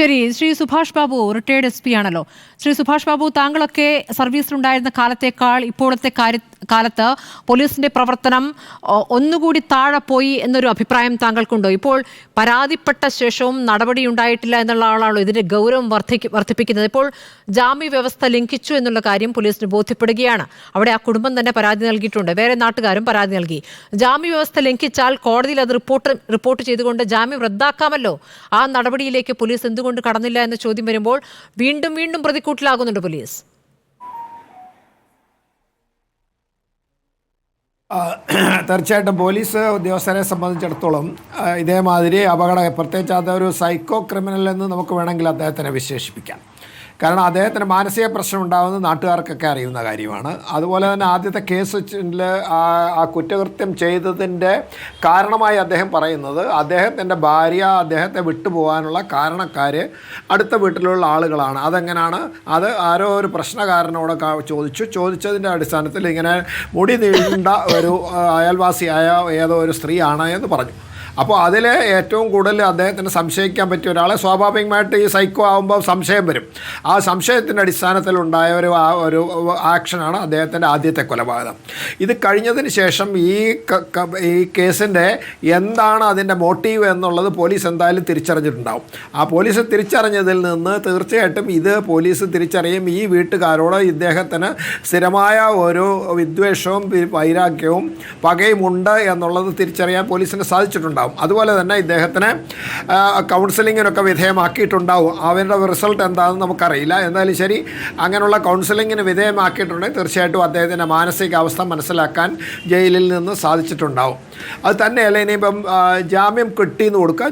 ശരി Shri Subhash Babu retired S P ആണല്ലോ. ശ്രീ സുഭാഷ് ബാബു താങ്കളൊക്കെ സർവീസിലുണ്ടായിരുന്ന കാലത്തേക്കാൾ ഇപ്പോഴത്തെ കാര്യ കാലത്ത് പോലീസിന്റെ പ്രവർത്തനം ഒന്നുകൂടി താഴെ പോയി എന്നൊരു അഭിപ്രായം താങ്കൾക്കുണ്ടോ? ഇപ്പോൾ പരാതിപ്പെട്ട ശേഷവും നടപടി ഉണ്ടായിട്ടില്ല എന്നുള്ള ആളാണല്ലോ ഇതിന്റെ ഗൗരവം വർദ്ധിപ്പിക്കുന്നത്? ഇപ്പോൾ ജാമ്യ വ്യവസ്ഥ ലംഘിച്ചു എന്നുള്ള കാര്യം പോലീസിന് ബോധ്യപ്പെടുകയാണ്. അവിടെ ആ കുടുംബം തന്നെ പരാതി നൽകിയിട്ടുണ്ട്. വേറെ നാട്ടുകാരും പരാതി നൽകി. ജാമ്യ വ്യവസ്ഥ ലംഘിച്ചാൽ കോടതിയിൽ അത് റിപ്പോർട്ട് റിപ്പോർട്ട് ചെയ്തുകൊണ്ട് ജാമ്യം റദ്ദാക്കാമല്ലോ? ആ നടപടിയിലേക്ക് പോലീസ് എന്തുകൊണ്ട് കടന്നില്ല എന്ന ചോദ്യം വരുമ്പോൾ വീണ്ടും വീണ്ടും പ്രതിക്കൂട്ടിലാകുന്നുണ്ട് പോലീസ്. തീർച്ചയായിട്ടും പോലീസ് ഉദ്യോഗസ്ഥരെ സംബന്ധിച്ചിടത്തോളം ഇതേമാതിരി അപകട പ്രത്യേകിച്ച് അതൊരു സൈക്കോ ക്രിമിനൽ എന്ന് നമുക്ക് വേണമെങ്കിൽ അദ്ദേഹത്തിനെ വിശേഷിപ്പിക്കാം. കാരണം അദ്ദേഹത്തിന് മാനസിക പ്രശ്നം ഉണ്ടാകുന്നത് നാട്ടുകാർക്കൊക്കെ അറിയുന്ന കാര്യമാണ്. അതുപോലെ തന്നെ ആദ്യത്തെ കേസ് ആ കുറ്റകൃത്യം ചെയ്തതിന്റെ കാരണമായി അദ്ദേഹം പറയുന്നത് അദ്ദേഹത്തിന്റെ ഭാര്യ അദ്ദേഹത്തെ വിട്ടുപോകാനുള്ള കാരണക്കാർ അടുത്ത വീട്ടിലുള്ള ആളുകളാണ്. അതെങ്ങനെയാണ് അത് ആരോ ഒരു പ്രശ്നകാരനോട് ചോദിച്ചു. ചോദിച്ചതിന്റെ അടിസ്ഥാനത്തിൽ ഇങ്ങനെ മുടി നീണ്ട ഒരു അയൽവാസിയായ ഏതോ ഒരു സ്ത്രീയാണ് എന്ന് പറഞ്ഞു. അപ്പോൾ അതിൽ ഏറ്റവും കൂടുതൽ അദ്ദേഹത്തിന് സംശയിക്കാൻ പറ്റിയ ഒരാളെ സ്വാഭാവികമായിട്ട് ഈ സൈക്കോ ആകുമ്പോൾ സംശയം വരും. ആ സംശയത്തിന്റെ അടിസ്ഥാനത്തിലുണ്ടായ ഒരു ഒരു ആക്ഷനാണ് അദ്ദേഹത്തിന്റെ ആദ്യത്തെ കൊലപാതകം. ഇത് കഴിഞ്ഞതിന് ശേഷം ഈ ഈ കേസിന്റെ എന്താണ് അതിന്റെ മോട്ടീവ് എന്നുള്ളത് പോലീസ് എന്തായാലും തിരിച്ചറിഞ്ഞിട്ടുണ്ടാവും. ആ പോലീസ് തിരിച്ചറിഞ്ഞതിൽ നിന്ന് തീർച്ചയായിട്ടും ഇത് പോലീസ് തിരിച്ചറിയും. ഈ വീട്ടുകാരോട് ഇദ്ദേഹത്തിന് സ്ഥിരമായ ഒരു വിദ്വേഷവും വൈരാഗ്യവും പകയും ഉണ്ട് എന്നുള്ളത് തിരിച്ചറിയാൻ പോലീസിന് സാധിച്ചിട്ടുണ്ടാവും അതുപോലെ തന്നെ ഇദ്ദേഹത്തിന് കൗൺസിലിങ്ങിനൊക്കെ വിധേയമാക്കിയിട്ടുണ്ടാവും. അവരുടെ റിസൾട്ട് എന്താണെന്ന് നമുക്കറിയില്ല. എന്തായാലും ശരി അങ്ങനെയുള്ള കൗൺസിലിങ്ങിന് വിധേയമാക്കിയിട്ടുണ്ടെങ്കിൽ തീർച്ചയായിട്ടും അദ്ദേഹത്തിന്റെ മാനസികാവസ്ഥ മനസ്സിലാക്കാൻ ജയിലിൽ നിന്ന് സാധിച്ചിട്ടുണ്ടാവും. അത് തന്നെയല്ല ഇനിയിപ്പം ജാമ്യം കിട്ടിയെന്ന് കൊടുക്കുക.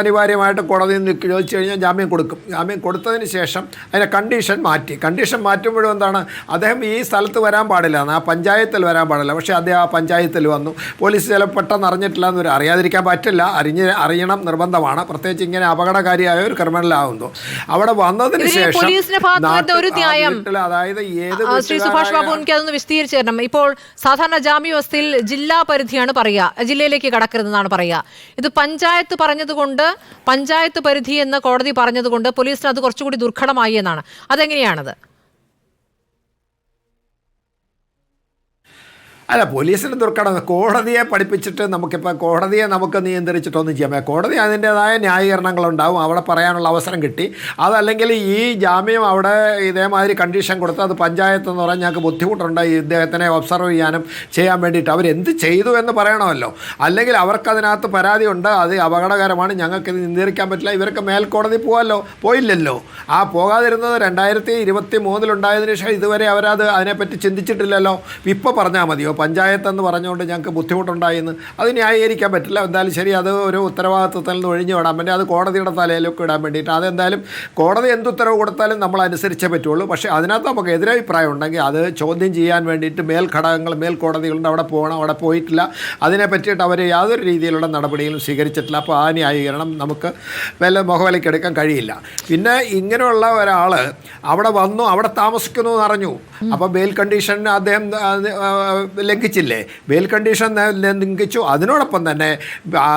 അനിവാര്യമായിട്ട് കോടതിയിൽ നിന്ന് ചോദിച്ചു കഴിഞ്ഞാൽ ജാമ്യം കൊടുക്കും. ജാമ്യം കൊടുത്തതിന് ശേഷം അതിനെ കണ്ടീഷൻ മാറ്റി. കണ്ടീഷൻ മാറ്റുമ്പോഴും എന്താണ് അദ്ദേഹം ഈ സ്ഥലത്ത് വരാൻ പാടില്ല. ആ പഞ്ചായത്തിൽ വരാൻ പാടില്ല. പക്ഷേ അദ്ദേഹം ആ പഞ്ചായത്തിൽ വന്നു. പോലീസ് ചില പെട്ടെന്ന് അറിഞ്ഞിട്ടില്ല എന്നൊരു അറിയാതിരിക്കാൻ പറ്റില്ല. അറിഞ്ഞ് അറിയണം നിർബന്ധമാണ്. പ്രത്യേകിച്ച് ഇങ്ങനെ അപകടകാരിയായ ഒരു ക്രിമിനലാകുന്നു അവിടെ വന്നതിന് ശേഷം അതായത് ഏത് ശ്രീ സുഭാഷ് ബാബു എനിക്ക് അതൊന്ന് വിശദീകരിച്ചു തരണം ഇപ്പോൾ സാധാരണ ജാമ്യ വ്യവസ്ഥയിൽ ജില്ലാ പരിധിയാണ് പറയുക. ജില്ലയിലേക്ക് കടക്കരുതെന്നാണ് പറയുക. ഇത് പഞ്ചായത്ത് പറഞ്ഞതുകൊണ്ട് പഞ്ചായത്ത് പരിധി എന്ന് കോടതി പറഞ്ഞതുകൊണ്ട് പോലീസിന് അത് കുറച്ചുകൂടി ദുർഘടമായി എന്നാണ്. അതെങ്ങനെയാണത്? അല്ല പോലീസിന് ദുർഘടം. കോടതിയെ പഠിപ്പിച്ചിട്ട് നമുക്കിപ്പോൾ കോടതിയെ നമുക്ക് നിയന്ത്രിച്ചിട്ടൊന്നും ചെയ്യാൻ കോടതി അതിന്റേതായ ന്യായീകരണങ്ങളുണ്ടാവും. അവിടെ പറയാനുള്ള അവസരം കിട്ടി. അതല്ലെങ്കിൽ ഈ ജാമ്യം അവിടെ ഇതേമാതിരി കണ്ടീഷൻ കൊടുത്ത് അത് പഞ്ചായത്ത് എന്ന് പറഞ്ഞാൽ ഞങ്ങൾക്ക് ബുദ്ധിമുട്ടുണ്ട്. ഈ ഇദ്ദേഹത്തിനെ ഒബ്സർവ് ചെയ്യാനും ചെയ്യാൻ വേണ്ടിയിട്ട്. അവരെന്ത് ചെയ്തു എന്ന് പറയണമല്ലോ. അല്ലെങ്കിൽ അവർക്കതിനകത്ത് പരാതിയുണ്ട് അത് അപകടകരമാണ്. ഞങ്ങൾക്ക് നിയന്ത്രിക്കാൻ പറ്റില്ല. ഇവർക്ക് മേൽക്കോടതി പോകാമല്ലോ പോയില്ലല്ലോ. ആ പോകാതിരുന്നത് രണ്ടായിരത്തി ഇരുപത്തി മൂന്നിലുണ്ടായതിനു ശേഷം ഇതുവരെ അവരത് അതിനെപ്പറ്റി ചിന്തിച്ചിട്ടില്ലല്ലോ. ഇപ്പോൾ പറഞ്ഞാൽ മതിയോ? പഞ്ചായത്ത് എന്ന് പറഞ്ഞുകൊണ്ട് ഞങ്ങൾക്ക് ബുദ്ധിമുട്ടുണ്ടായിരുന്നു അത് ന്യായീകരിക്കാൻ പറ്റില്ല. എന്തായാലും ശരി അത് ഒരു ഉത്തരവാദിത്വത്തിൽ നിന്ന് ഒഴിഞ്ഞു വിടാൻ വേണ്ടി അത് കോടതിയുടെ തലയിലൊക്കെ ഇടാൻ വേണ്ടിയിട്ട്. അതെന്തായാലും കോടതി എന്ത് ഉത്തരവ് കൊടുത്താലും നമ്മൾ അനുസരിച്ചേ പറ്റുള്ളൂ. പക്ഷേ അതിനകത്ത് നമുക്ക് എതിരഭിപ്രായം ഉണ്ടെങ്കിൽ അത് ചോദ്യം ചെയ്യാൻ വേണ്ടിയിട്ട് മേൽഘടകങ്ങൾ മേൽക്കോടതികളുണ്ട് അവിടെ പോകണം അവിടെ പോയിട്ടില്ല. അതിനെ പറ്റിയിട്ട് അവർ യാതൊരു രീതിയിലുള്ള നടപടികളും സ്വീകരിച്ചിട്ടില്ല. അപ്പോൾ ആ ന്യായീകരണം നമുക്ക് വല്ല മുഖവിലക്കെടുക്കാൻ കഴിയില്ല. പിന്നെ ഇങ്ങനെയുള്ള ഒരാൾ അവിടെ വന്നു അവിടെ താമസിക്കുന്നു എന്ന് അറിഞ്ഞു. അപ്പോൾ ബെയിൽ കണ്ടീഷൻ അദ്ദേഹം ലംഘിച്ചില്ലേ? ബെയിൽ കണ്ടീഷൻ ലംഘിച്ചു. അതിനോടൊപ്പം തന്നെ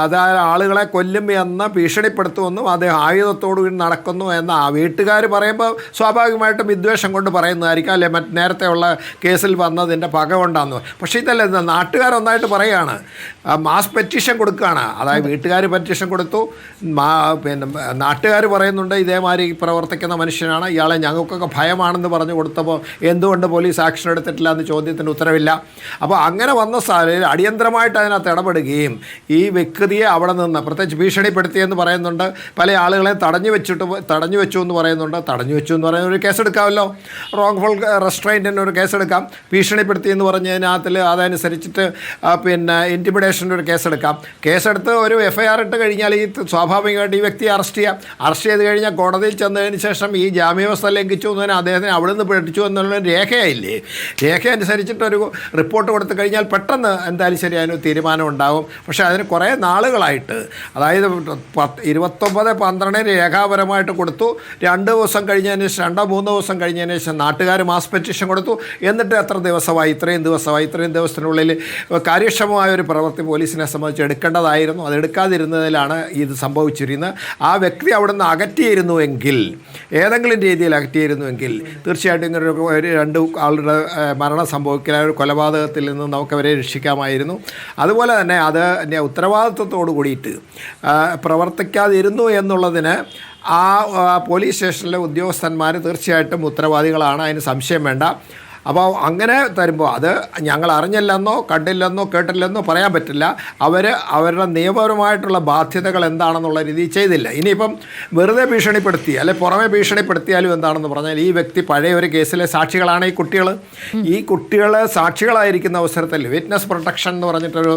അതായത് ആളുകളെ കൊല്ലും എന്ന് ഭീഷണിപ്പെടുത്തുമെന്നും അദ്ദേഹം ആയുധത്തോടു നടക്കുന്നു എന്ന് ആ വീട്ടുകാർ പറയുമ്പോൾ സ്വാഭാവികമായിട്ടും വിദ്വേഷം കൊണ്ട് പറയുന്നതായിരിക്കും. അല്ലെ? മറ്റ് നേരത്തെ ഉള്ള കേസിൽ വന്നതിന്റെ പക കൊണ്ടാന്ന്. പക്ഷേ ഇതല്ല ഇത് നാട്ടുകാരൊന്നായിട്ട് പറയുകയാണ് മാസ് പെറ്റീഷൻ കൊടുക്കുകയാണ്. അതായത് വീട്ടുകാർ പെറ്റീഷൻ കൊടുത്തു. പിന്നെ നാട്ടുകാർ പറയുന്നുണ്ട് ഇതേമാതിരി പ്രവർത്തിക്കുന്ന മനുഷ്യനാണ്. ഇയാളെ ഞങ്ങൾക്കൊക്കെ ഭയമാണെന്ന് പറഞ്ഞു കൊടുത്തപ്പോൾ എന്തുകൊണ്ട് പോലീസ് ആക്ഷൻ എടുത്തിട്ടില്ല എന്ന് ചോദ്യത്തിന് ഉത്തരവില്ല. അപ്പോൾ അങ്ങനെ വന്ന സാഹചര്യം അടിയന്തരമായിട്ട് അതിനകത്ത് ഇടപെടുകയും ഈ വ്യക്തിയെ അവിടെ നിന്ന് പ്രത്യേകിച്ച് ഭീഷണിപ്പെടുത്തിയെന്ന് പറയുന്നുണ്ട്. പല ആളുകളെ തടഞ്ഞു വെച്ചിട്ട് തടഞ്ഞു വെച്ചു എന്ന് പറയുന്നുണ്ട്. തടഞ്ഞു വെച്ചു എന്ന് പറയുന്ന ഒരു കേസ് എടുക്കാമല്ലോ റോങ് ഫുൾ റെസ്ട്രെയിന്റിന് ഒരു കേസ് എടുക്കാം ഭീഷണിപ്പെടുത്തി എന്ന് പറഞ്ഞതിനകത്തിൽ അതനുസരിച്ചിട്ട് പിന്നെ ഇന്റിമിഡേഷന്റെ ഒരു കേസ് എടുക്കാം കേസെടുത്ത് ഒരു എഫ് ഐ ആർ ഇട്ട് കഴിഞ്ഞാൽ ഈ സ്വാഭാവികമായിട്ട് ഈ വ്യക്തിയെ അറസ്റ്റ് ചെയ്യാം. അറസ്റ്റ് ചെയ്ത് കഴിഞ്ഞാൽ കോടതിയിൽ ചെന്നതിന് ശേഷം ഈ ജാമ്യവ്യവസ്ഥ ലംഘിച്ചു എന്നതിന് അദ്ദേഹത്തിന് അവിടെ നിന്ന് പഠിച്ചു എന്നുള്ള രേഖയായില്ലേ രേഖ അനുസരിച്ചിട്ടൊരു റിപ്പോർട്ട് റിപ്പോർട്ട് കൊടുത്തു കഴിഞ്ഞാൽ പെട്ടെന്ന് എന്തായാലും ശരി അതിന് തീരുമാനം ഉണ്ടാകും. പക്ഷേ അതിന് കുറേ നാളുകളായിട്ട് അതായത് പത്ത് ഇരുപത്തൊമ്പത് പന്ത്രണ്ടിന് രേഖാപരമായിട്ട് കൊടുത്തു. രണ്ട് ദിവസം കഴിഞ്ഞതിന് ശേഷം രണ്ടോ മൂന്നോ ദിവസം കഴിഞ്ഞതിന് ശേഷം നാട്ടുകാർ മാസ് പെറ്റീഷൻ കൊടുത്തു. എന്നിട്ട് എത്ര ദിവസമായി ഇത്രയും ദിവസമായി ഇത്രയും ദിവസത്തിനുള്ളിൽ കാര്യക്ഷമമായ ഒരു പ്രവൃത്തി പോലീസിനെ സംബന്ധിച്ച് എടുക്കേണ്ടതായിരുന്നു. അത് എടുക്കാതിരുന്നതിലാണ് ഇത് സംഭവിച്ചിരുന്നത്. ആ വ്യക്തി അവിടുന്ന് അകറ്റിയിരുന്നുവെങ്കിൽ ഏതെങ്കിലും രീതിയിൽ അകറ്റിയിരുന്നുവെങ്കിൽ തീർച്ചയായിട്ടും ഇങ്ങനെ ഒരു- രണ്ട് ആളുടെ മരണം സംഭവിക്കുന്ന ഒരു കൊലപാതകത്തിൽ നിന്ന് നമുക്കവരെ രക്ഷിക്കാമായിരുന്നു. അതുപോലെ തന്നെ അത് ഉത്തരവാദിത്വത്തോടു കൂടിയിട്ട് പ്രവർത്തിക്കാതിരുന്നു എന്നുള്ളതിന് ആ, പോലീസ് സ്റ്റേഷനിലെ ഉദ്യോഗസ്ഥന്മാർ തീർച്ചയായിട്ടും ഉത്തരവാദികളാണ്. അതിന് സംശയം വേണ്ട. അപ്പോൾ അങ്ങനെ തരുമ്പോൾ അത് ഞങ്ങൾ അറിഞ്ഞില്ലെന്നോ കണ്ടില്ലെന്നോ കേട്ടില്ലെന്നോ പറയാൻ പറ്റില്ല. അവർ അവരുടെ നിയമപരമായിട്ടുള്ള ബാധ്യതകൾ എന്താണെന്നുള്ള രീതിയിൽ ചെയ്തില്ല. ഇനിയിപ്പം വെറുതെ ഭീഷണിപ്പെടുത്തി അല്ലെ പുറമെ ഭീഷണിപ്പെടുത്തിയാലും എന്താണെന്ന് പറഞ്ഞാൽ ഈ വ്യക്തി പഴയ ഒരു കേസിലെ സാക്ഷികളാണ് ഈ കുട്ടികൾ ഈ കുട്ടികൾ സാക്ഷികളായിരിക്കുന്ന അവസരത്തിൽ വിറ്റ്നസ് പ്രൊട്ടക്ഷൻ എന്ന് പറഞ്ഞിട്ടൊരു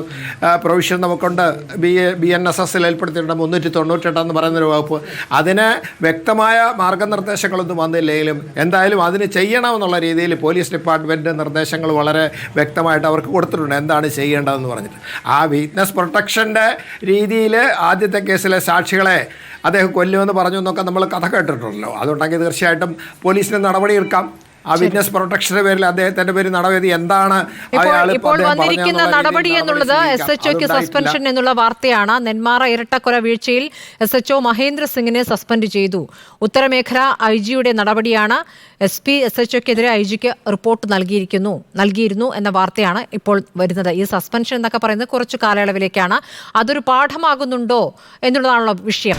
പ്രൊവിഷൻ നമുക്കുണ്ട്. B A B N S എസിൽ ഏർപ്പെടുത്തിയിട്ടുണ്ട് മുന്നൂറ്റി തൊണ്ണൂറ്റെട്ടെന്ന് പറയുന്നൊരു വകുപ്പ്. അതിന് വ്യക്തമായ മാർഗനിർദ്ദേശങ്ങളൊന്നും വന്നില്ലെങ്കിലും എന്തായാലും അതിന് ചെയ്യണമെന്നുള്ള രീതിയിൽ പോലീസ് ഡിപ്പാർട്ട്മെന്റ് നിർദ്ദേശങ്ങൾ വളരെ വ്യക്തമായിട്ട് അവർക്ക് കൊടുത്തിട്ടുണ്ട്. എന്താണ് ചെയ്യേണ്ടതെന്ന് പറഞ്ഞിട്ട്. ആ വീറ്റ്നസ് പ്രൊട്ടക്ഷന്റെ രീതിയിൽ ആദ്യത്തെ കേസിലെ സാക്ഷികളെ അദ്ദേഹം കൊല്ലുമെന്ന് പറഞ്ഞു എന്നൊക്കെ നമ്മൾ കഥ കേട്ടിട്ടുണ്ടല്ലോ. അതുണ്ടെങ്കിൽ തീർച്ചയായിട്ടും പോലീസിന് നടപടിയെടുക്കാം ആ വിറ്റ്നസ് പ്രൊട്ടക്ഷന്റെ പേരിൽ അദ്ദേഹത്തിന്റെ പേര് നടപടി എന്താണ്? ഇപ്പോൾ വന്നിരിക്കുന്ന നടപടി എന്നുള്ളത് എസ് എച്ച് ഒക്ക് സസ്പെൻഷൻ എന്നുള്ള വാർത്തയാണ്. നെന്മാറ ഇരട്ടക്കൊല വീഴ്ചയിൽ എസ് എച്ച് ഒ മഹേന്ദ്ര സിംഗിനെ സസ്പെൻഡ് ചെയ്തു. ഉത്തരമേഖല ഐ ജിയുടെ നടപടിയാണ്. എസ് പി എസ് എച്ച് ഒക്കെതിരെ ഐ ജിക്ക് റിപ്പോർട്ട് നൽകിയിരിക്കുന്നു. നൽകിയിരുന്നു എന്ന വാർത്തയാണ് ഇപ്പോൾ വരുന്നത്. ഈ സസ്പെൻഷൻ എന്നൊക്കെ പറയുന്നത് കുറച്ചു കാലയളവിലേക്കാണ്. അതൊരു പാഠമാകുന്നുണ്ടോ എന്നുള്ളതാണല്ലോ വിഷയം.